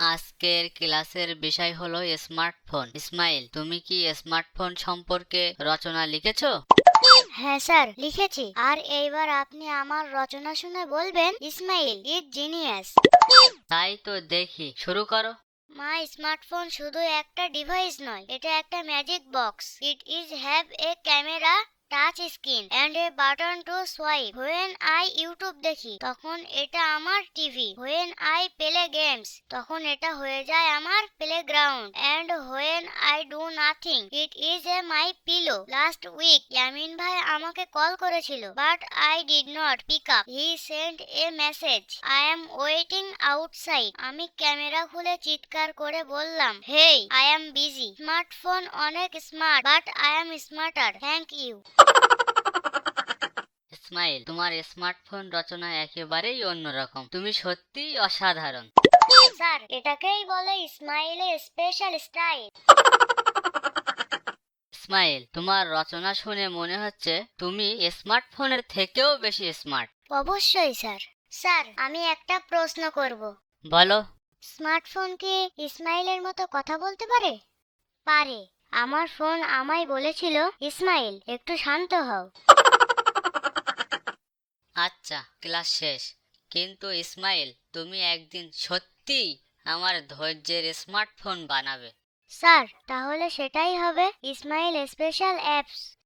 আজকের ক্লাসের বিষয় হলো স্মার্টফোন। ইসমাইল তুমি কি স্মার্টফোন সম্পর্কে রচনা লিখেছো? হ্যাঁ স্যার লিখেছি। আর এইবার আপনি আমার রচনা শুনে বলবেন ইসমাইল ইট জিনিয়াস। তাই তো দেখি শুরু করো। মা স্মার্টফোন শুধু একটা ডিভাইস নয় এটা একটা magic box it is have a camera touch screen and a button to swipe when I YouTube দেখি, তখন এটা আমার TV when I play games তখন এটা হয়ে যায় আমার playground and when I do nothing it is a my pillow last week Yamin ভাই আমাকে কল করেছিল but I did not pick up he sent a message I am waiting outside আমি camera খুলে চিৎকার করে বললাম hey I am busy smartphone অনেক smart but I am smarter thank you Ismail তোমার স্মার্টফোন রচনা একেবারেই অন্যরকম। তুমি সত্যিই অসাধারণ। স্যার এটাকেই বলে ইসমাইলে স্পেশাল স্টাইল। ইসমাইল তোমার রচনা শুনে মনে হচ্ছে তুমি স্মার্টফোনের থেকেও বেশি স্মার্ট। অবশ্যই স্যার। স্যার আমি একটা প্রশ্ন করব। বলো। স্মার্টফোন কি ইসমাইলের মতো কথা বলতে পারে? পারে। আমার ফোন আমায় বলেছিল ইসমাইল একটু শান্ত হও। আচ্ছা ক্লাস শেষ। কিন্তু ইসমাইল, তুমি একদিন সত্যি আমার ধৈর্যের স্মার্টফোন বানাবে। স্যার, তাহলে সেটাই হবে ইসমাইল স্পেশাল অ্যাপস।